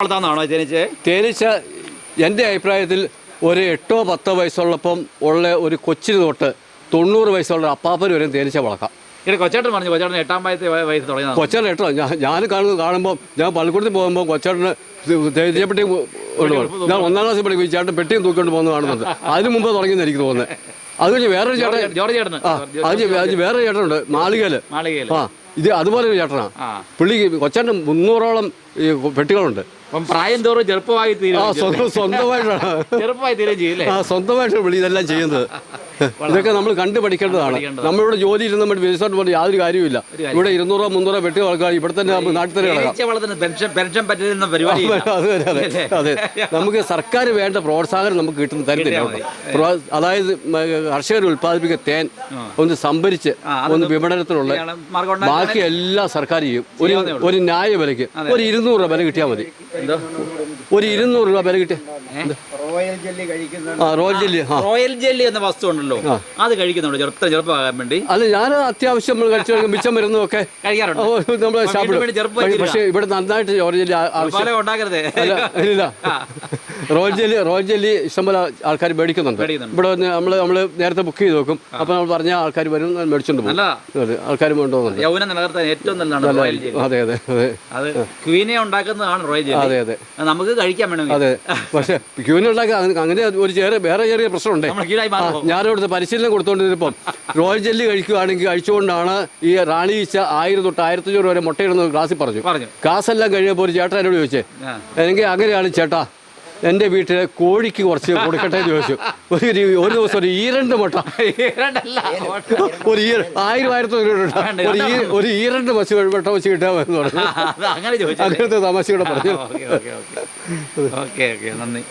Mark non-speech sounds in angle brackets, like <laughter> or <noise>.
വളർത്താന്നാണോ തേനീച്ച തേനീച്ച എന്റെ അഭിപ്രായത്തിൽ ഒരു എട്ടോ പത്തോ വയസ്സുള്ളപ്പം ഉള്ള ഒരു കൊച്ചിന് തൊട്ട് തൊണ്ണൂറ് വയസ്സുള്ള അപ്പാപ്പന് വരെ തേനീച്ച വളർത്താം. ഇവിടെ കൊച്ചേട്ടൻ പറഞ്ഞു കൊച്ചേട്ടൻ എട്ടാം വയസ്സ് വയ- വയസ്സ് തുടങ്ങിയത് കൊച്ചേട്ടൻ എട്ടോ ഞാൻ ഞാൻ കാണുന്നത് കാണുമ്പോൾ ഞാൻ പള്ളിക്കൂടത്തിൽ പോകുമ്പോൾ കൊച്ചേട്ടന് തേനീച്ചപ്പെട്ടി ഞാൻ ഒന്നാം ക്ലാസ്സിൽ പഠിക്കും ചേട്ടൻ പെട്ടിയും തൂക്കിക്കൊണ്ട് പോകുന്നത് കാണുന്നുണ്ട്. അതിന് മുമ്പ് തുടങ്ങിയെന്ന് എനിക്ക് തോന്നുന്നത് അത് കഴിഞ്ഞ് വേറൊരു ചേട്ടൻ ജോർജ് ചേട്ടൻ അത് വേറൊരു ചേട്ടനുണ്ട് മാളികയിൽ ആ. ഇത് അതുപോലെ ഒരു പുള്ളി ആ. പുള്ളിക്ക് കൊച്ചേട്ടൻ മുന്നൂറോളം ഈ പെട്ടികളുണ്ട്. അപ്പം പ്രായം തോറും ചെറുപ്പമായി ആ തീരും സ്വന്തം സ്വന്തമായിട്ടാണ്. ചെറുപ്പമായി തീരുകയും ചെയ്യില്ലേ ആ സ്വന്തമായിട്ട് പുള്ളി ഇതെല്ലാം ചെയ്യുന്നത്. ഇതൊക്കെ നമ്മൾ കണ്ടു പഠിക്കേണ്ടതാണ്. നമ്മളിവിടെ ജോലി ഇരുന്ന് നമ്മൾ വിദേശത്തോട്ട് പോലെ യാതൊരു കാര്യമില്ല ഇവിടെ ഇരുന്നൂറോ മുന്നൂറോ വെട്ടി വളർക്കുക ഇവിടെ തന്നെ നാട്ടിൽ തന്നെ അതെ നമുക്ക് സർക്കാർ വേണ്ട പ്രോത്സാഹനം നമുക്ക് കിട്ടുന്ന തരത്തില്ല. അതായത് കർഷകർ ഉൽപ്പാദിപ്പിക്കുന്ന തേൻ ഒന്ന് സംഭരിച്ച് ഒന്ന് ഉണ്ടാക്കാൻ ബാക്കി എല്ലാം സർക്കാർ ചെയ്യും. ഒരു ഒരു ന്യായ വിലയ്ക്ക് ഒരു ഇരുന്നൂറ് രൂപ വില കിട്ടിയാൽ മതി. ഒരു ഇരുന്നൂറ് രൂപ വില കിട്ടിയ റോയൽ ജെല്ലി കഴിക്കുന്ന റോയൽ ജെല്ലി റോയൽ ജെല്ലി എന്ന വസ്തു ഉണ്ടല്ലോ. അത് കഴിക്കുന്നുണ്ട്? ചെറുപ്പം ചെറുപ്പമാകാൻ വേണ്ടി? അല്ല ഞാൻ അത്യാവശ്യം നമ്മൾ കഴിച്ചു മിച്ചം <laughs> വരുന്നതൊക്കെ കഴിക്കാറുണ്ട്. നമ്മൾ പക്ഷേ ഇവിടെ നന്നായിട്ട് ആവശ്യം. പല ഉണ്ടാക്കരുതേ. ഇല്ല. റോയൽ ജെല്ലി റോയൽ ജെല്ലി ഇഷ്ടംപോലെ ആൾക്കാർ മേടിക്കുന്നുണ്ട്. ഇവിടെ നമ്മൾ നമ്മൾ നേരത്തെ ബുക്ക് ചെയ്ത് വെക്കും. അപ്പോൾ നമ്മൾ പറഞ്ഞ ആൾക്കാർ വരും മേടിച്ചോണ്ട് പോകും. ആൾക്കാർ കൊണ്ടുപോകുന്നുണ്ട്. യൗവനം നിലനിർത്താൻ ഏറ്റവും നല്ലതാണ് റോയൽ ജെല്ലി അതെ അതെ അതെ. ക്വീനെ ഉണ്ടാക്കുന്നതാണ് റോയൽ ജെല്ലി അതെ അതെ. നമുക്ക് കഴിക്കാൻ വേണം അതെ. പക്ഷേ ക്യൂനുണ്ടാക്കി അങ്ങനെ ഒരു ചെറിയ വേറെ ചെറിയ പ്രശ്നമുണ്ട്. ഞാനിവിടുത്തെ പരിശീലനം കൊടുത്തുകൊണ്ടിരുന്നപ്പം റോയൽ ജെല്ലി കഴിക്കുകയാണെങ്കിൽ കഴിച്ചുകൊണ്ടാണ് ഈ റാണി ഈച്ച ആയിരം തൊട്ട് ആയിരത്തഞ്ഞൂറ് വരെ മുട്ടയിടുന്ന ക്ലാസ്സിൽ പറഞ്ഞു. പറഞ്ഞു. കാസെല്ലാം കഴിഞ്ഞപ്പോൾ ഒരു ചേട്ടൻ എന്നോട് ചോദിച്ചേ. എനിക്ക് അങ്ങനെയാണ് ചേട്ടാ എന്റെ വീട്ടിലെ കോഴിക്ക് കുറച്ച് കൊടുക്കട്ടെ എന്ന് ചോദിച്ചു. ഒരു ഒരു ദിവസം ഒരു ഈരണ്ട് മുട്ട. ഒരു ഈ ആയിരം ആയിരത്തി ഒരു ഒരു ഈരണ്ട് പശു മുട്ട വെച്ച് കിട്ടാമെന്ന് പറഞ്ഞു. അങ്ങനത്തെ തമാശ കൂടെ പറഞ്ഞു. ഓക്കെ ഓക്കെ നന്ദി.